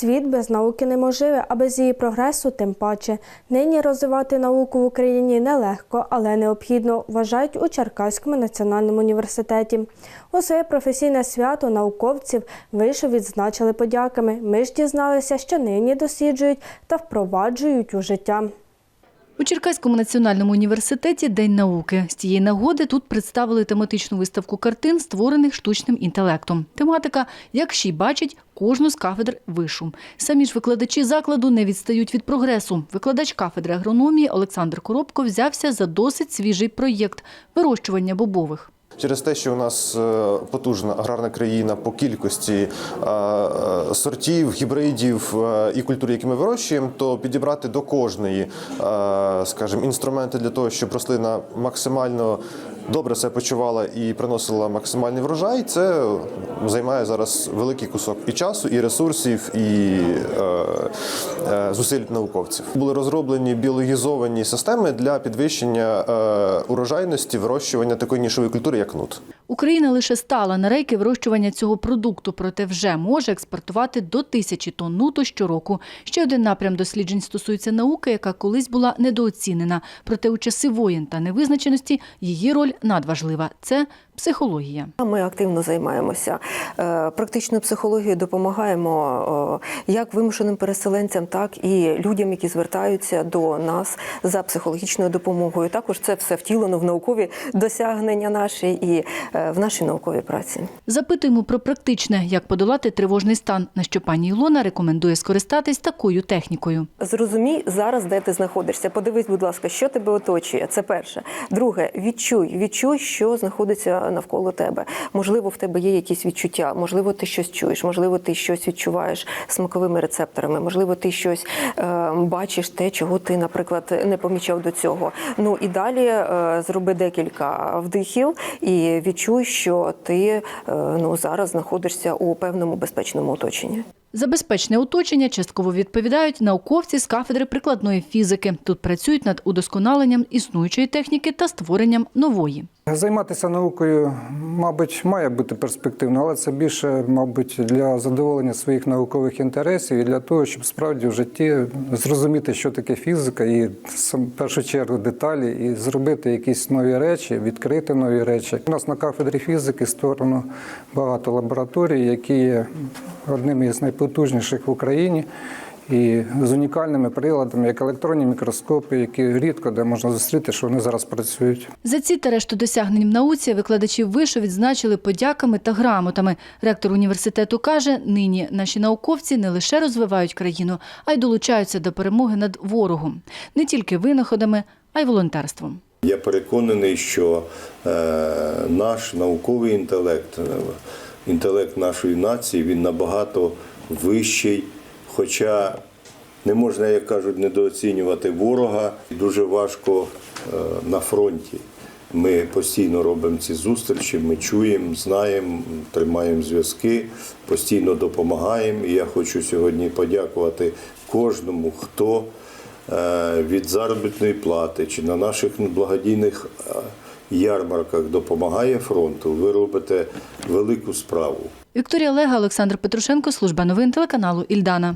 Світ без науки неможливий, а без її прогресу тим паче. Нині розвивати науку в Україні нелегко, але необхідно, вважають у Черкаському національному університеті. У своє професійне свято науковців вишу відзначили подяками. Ми ж дізналися, що нині досліджують та впроваджують у життя. У Черкаському національному університеті День науки. З цієї нагоди тут представили тематичну виставку картин, створених штучним інтелектом. Тематика як ще й бачить кожну з кафедр вишу. Самі ж викладачі закладу не відстають від прогресу. Викладач кафедри агрономії Олександр Коробко взявся за досить свіжий проєкт вирощування бобових. Через те, що у нас е, потужна аграрна країна по кількості е, е, сортів, гібридів і культур, які ми вирощуємо, то підібрати до кожної, скажімо, інструменти для того, щоб рослина максимально добре себе почувала і приносила максимальний врожай, це займає зараз великий кусок і часу, і ресурсів, і е, е, зусиль науковців. Були розроблені біологізовані системи для підвищення е, урожайності вирощування такої нішової культури, як нут. Україна лише стала на рейки вирощування цього продукту, проте вже може експортувати до тисячі тонн нуту щороку. Ще один напрям досліджень стосується науки, яка колись була недооцінена. Проте у часи воєн та невизначеності її роль надважлива це психологія. Ми активно займаємося е, практичною психологією, допомагаємо е, як вимушеним переселенцям, так і людям, які звертаються до нас за психологічною допомогою. Також це все втілено в наукові досягнення наші і е, в нашій науковій праці. Запитуємо про практичне, як подолати тривожний стан, на що пані Ілона рекомендує скористатись такою технікою. Зрозумій зараз, де ти знаходишся. Подивись, будь ласка, що тебе оточує. Це перше. Друге, відчуй, відчуй, що знаходиться навколо тебе. Можливо, в тебе є якісь відчуття, можливо, ти щось чуєш, можливо, ти щось відчуваєш смаковими рецепторами, можливо, ти щось е, бачиш те, чого ти, наприклад, не помічав до цього. Ну і далі е, зроби декілька вдихів і відчуй, що ти е, ну зараз знаходишся у певному безпечному оточенні. За безпечне оточення частково відповідають науковці з кафедри прикладної фізики. Тут працюють над удосконаленням існуючої техніки та створенням нової. Займатися наукою, мабуть, має бути перспективно, але це більше, мабуть, для задоволення своїх наукових інтересів і для того, щоб справді в житті зрозуміти, що таке фізика, і в першу чергу деталі, і зробити якісь нові речі, відкрити нові речі. У нас на кафедрі фізики створено багато лабораторій, які є одними із найпотужніших в Україні. І з унікальними приладами, як електронні мікроскопи, які рідко де можна зустріти, що вони зараз працюють. За ці та решту досягнень в науці викладачів вишу відзначили подяками та грамотами. Ректор університету каже, нині наші науковці не лише розвивають країну, а й долучаються до перемоги над ворогом не тільки винаходами, а й волонтерством. Я переконаний, що е, наш науковий інтелект, е, інтелект нашої нації, він набагато вищий. Хоча не можна, як кажуть, недооцінювати ворога. Дуже важко е, на фронті. Ми постійно робимо ці зустрічі, ми чуємо, знаємо, тримаємо зв'язки, постійно допомагаємо. І я хочу сьогодні подякувати кожному, хто е, від заробітної плати чи на наших благодійних е, ярмарках допомагає фронту. Ви робите велику справу. Вікторія Лега, Олександр Петрушенко, служба новин телеканалу Ільдана.